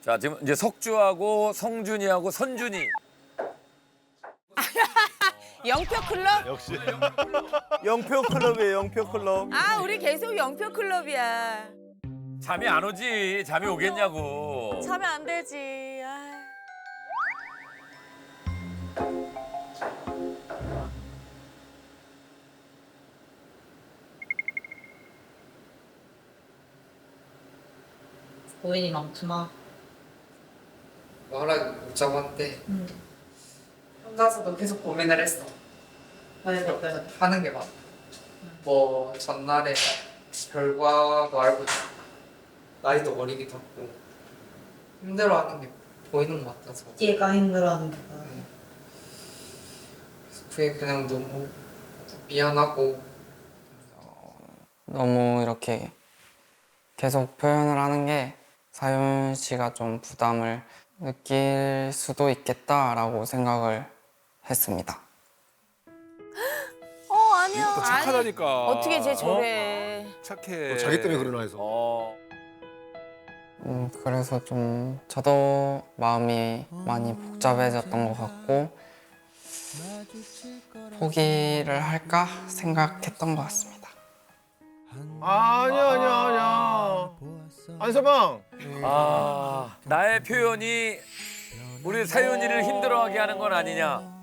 자 지금 이제 석주하고 성준이하고 선준이 영표 클럽? 역시. 영표 클럽이에요, 영표 클럽. 아, 우리 계속 영표 클럽이야. 잠이 안 오지 잠이 오겠냐고. 참여 안 되지. 고인이 많구나. 말하기 못 잡았는데. 혼자서도 계속 고민을 했어. 왜? 하는 게 맞아. 뭐 전날에 결과도 알고 있고 나이도 어리기도 하고. 힘들어하는 게 보이는 것 같아서. 얘가 힘들어하는 거야. 그게 그냥 너무 미안하고. 너무 이렇게 계속 표현을 하는 게 사윤 씨가 좀 부담을 느낄 수도 있겠다라고 생각을 했습니다. 어, 아니야. 또 착하다니까. 어떻게 쟤 저래. 착해. 뭐 자기 때문에 그러나 해서. 어. 음, 그래서 좀 저도 마음이 많이 복잡해졌던 것 같고 포기를 할까 생각했던 것 같습니다. 아니야, 아니야, 아니야. 안서방. 아 나의 표현이 우리 사윤이를 힘들어하게 하는 건 아니냐.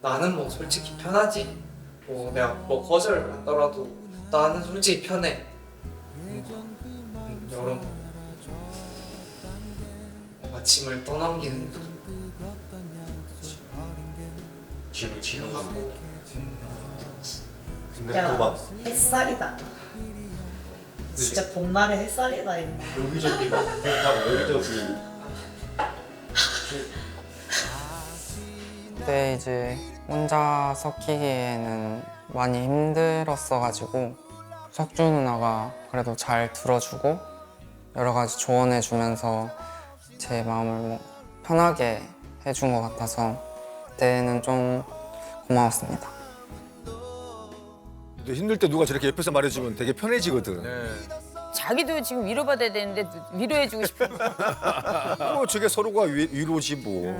나는 뭐 솔직히 편하지 뭐 내가 뭐 거절을 받더라도 나는 솔직히 편해 음, 여름 아침을 떠넘기는 뒤로 뒤로 가고 근데 야. 또막 햇살이다. 진짜 봄날의 햇살이다, 이거. 여기저기 막 하고 여기저기. 그때 이제 혼자 섞이기에는 많이 힘들었어가지고 석주 누나가 그래도 잘 들어주고 여러 가지 조언해주면서 제 마음을 뭐 편하게 해준 것 같아서 그때는 좀 고마웠습니다. 근데 힘들 때 누가 저렇게 옆에서 말해주면 되게 편해지거든. 자기도 지금 위로받아야 되는데 위로해주고 싶어. 뭐 저게 서로가 위, 위로지 뭐.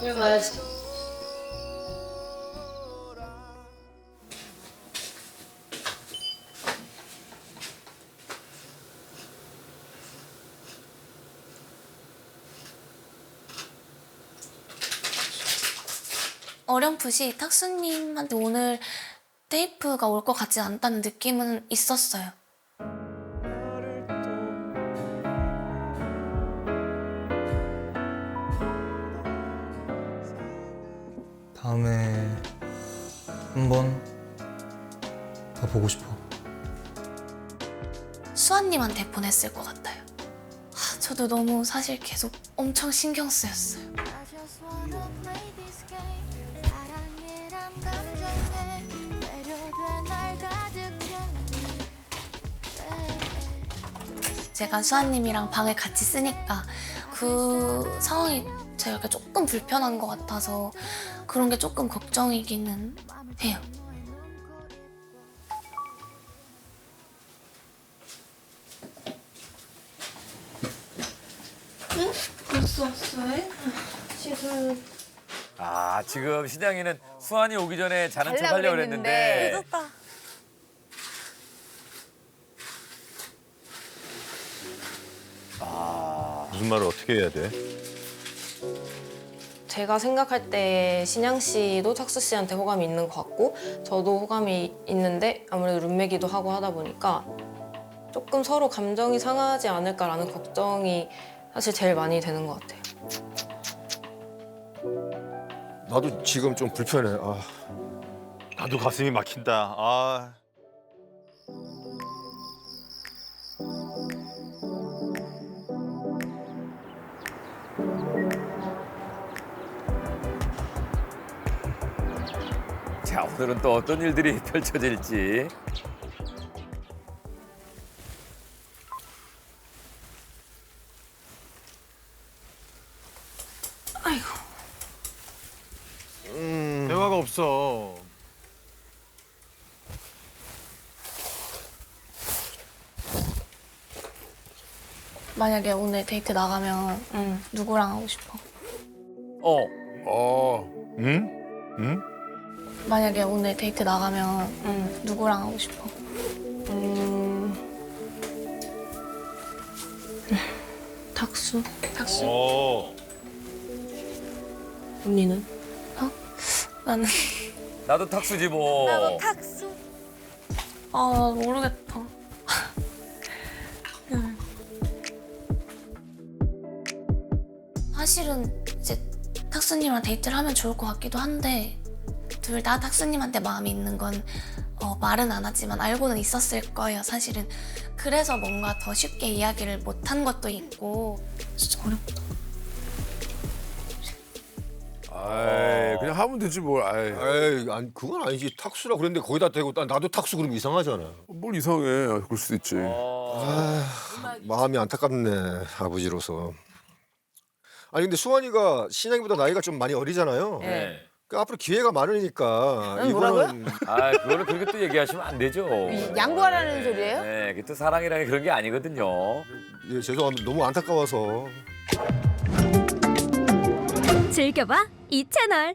그래 봐야지. 어렴풋이 탁수님한테 오늘 테이프가 올 것 같지 않다는 느낌은 있었어요. 다음에 한번 더 보고 싶어. 수아님한테 보냈을 것 같아요. 아, 저도 너무 사실 계속 엄청 신경 쓰였어요. 제가 수아님이랑 방을 같이 쓰니까 그 상황이 제가 이렇게 조금 불편한 것 같아서 그런 게 조금 걱정이기는 해요. 지금 아 지금 신양이는 수환이 오기 전에 자는 척 하려고 그랬는데. 그랬는데 무슨 말을 어떻게 해야 돼? 제가 생각할 때 신양 씨도 탁수 씨한테 호감이 있는 것 같고 저도 호감이 있는데 아무래도 룸메기도 하고 하다 보니까 조금 서로 감정이 상하지 않을까라는 걱정이 사실 제일 많이 되는 것 같아요. 나도 지금 좀 불편해. 아. 나도 가슴이 막힌다. 아. 자, 오늘은 또 어떤 일들이 펼쳐질지. 아이고. 음. 대화가 없어. 만약에 오늘 데이트 나가면 응. 누구랑 하고 싶어? 어. 어. 응? 응? 만약에 오늘 데이트 나가면 음, 누구랑 하고 싶어? 음... 탁수? 탁수? 어. 언니는? 나는 나도 탁수지 뭐. 아 모르겠다. 음. 사실은 이제 탁수님이랑 데이트를 하면 좋을 것 같기도 한데 둘 다 탁수님한테 마음이 있는 건 어, 말은 안 하지만 알고는 있었을 거예요. 사실은 그래서 뭔가 더 쉽게 이야기를 못한 것도 있고 진짜 어렵다. 아이, 그냥 하면 되지 뭘. 아이. 에이, 아니 그건 아니지. 탁수라 그랬는데 거기다 대고 나- 나도 탁수 그러면 이상하잖아. 뭘 이상해. 그럴 수도 있지. 어. 마음이 안타깝네 아버지로서. 아니 근데 수환이가 신양이보다 나이가 좀 많이 어리잖아요. 네. 그 앞으로 기회가 많으니까 응, 뭐라고요? 이거는 아, 그거는 그렇게 또 얘기하시면 안 되죠. 양보하라는 소리예요? 네, 그게 또 사랑이라는 게 그런 게 아니거든요. 예, 죄송합니다. 너무 안타까워서. 즐겨봐 이 채널.